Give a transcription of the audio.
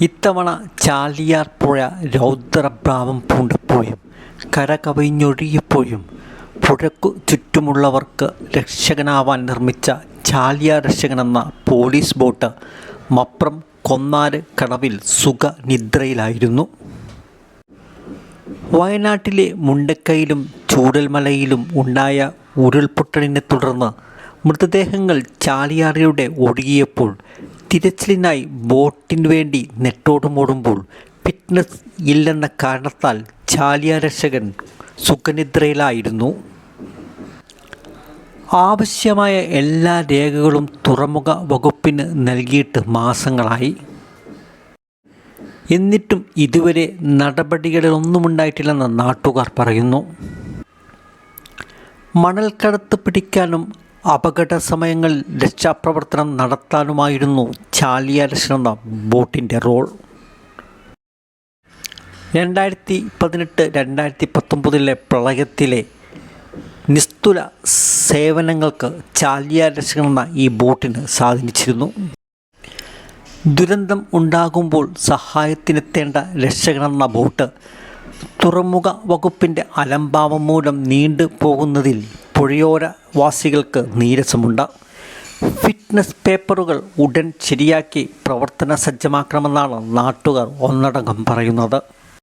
ഇത്തവണ ചാലിയാർ പുഴ രൗദ്രഭാവം പൂണ്ടപ്പോഴും കര കവിഞ്ഞൊഴുകിയപ്പോഴും പുഴക്കു ചുറ്റുമുള്ളവർക്ക് രക്ഷകനാവാൻ നിർമ്മിച്ച ചാലിയാർ രക്ഷകനെന്ന പോലീസ് ബോട്ട് മപ്രം കൊന്നാര് കടവിൽ സുഖനിദ്രയിലായിരുന്നു. വയനാട്ടിലെ മുണ്ടക്കയിലും ചൂടൽമലയിലും ഉണ്ടായ ഉരുൾപൊട്ടലിനെ തുടർന്ന് മൃതദേഹങ്ങൾ ചാലിയാറിലൂടെ ഒഴുകിയപ്പോൾ തിരച്ചിലിനായി ബോട്ടിനു വേണ്ടി നെട്ടോടുമോടുമ്പോൾ ഫിറ്റ്നസ് ഇല്ലെന്ന കാരണത്താൽ ചാലിയ രക്ഷകൻ സുഖനിദ്രയിലായിരുന്നു. ആവശ്യമായ എല്ലാ രേഖകളും തുറമുഖ വകുപ്പിന് നൽകിയിട്ട് മാസങ്ങളായി. എന്നിട്ടും ഇതുവരെ നടപടികളൊന്നുമുണ്ടായിട്ടില്ലെന്ന് നാട്ടുകാർ പറയുന്നു. മണൽക്കടത്ത് പിടിക്കാനും അപകട സമയങ്ങളിൽ രക്ഷാപ്രവർത്തനം നടത്താനുമായിരുന്നു ചാലിയാരശൻ ബോട്ടിന്റെ റോൾ. രണ്ടായിരത്തി പതിനെട്ട് രണ്ടായിരത്തി പത്തൊമ്പതിലെ പ്രളയത്തിലെ നിസ്തുല സേവനങ്ങൾക്ക് ചാലിയാരശൻ ഈ ബോട്ടിന് സാധിച്ചിരുന്നു ദുരന്തം ഉണ്ടാകുമ്പോൾ സഹായത്തിനെത്തേണ്ട രക്ഷകനെന്ന ബോട്ട് തുറമുഖ വകുപ്പിന്റെ അലംഭാവം മൂലം നീണ്ടു പോകുന്നതിൽ പുഴയോര വാസികൾക്ക് നീരസമുണ്ട്. ഫിറ്റ്നസ് പേപ്പറുകൾ ഉടൻ ശരിയാക്കി പ്രവർത്തന സജ്ജമാക്കണമെന്നാണ് നാട്ടുകാർ ഒന്നടങ്കം പറയുന്നത്.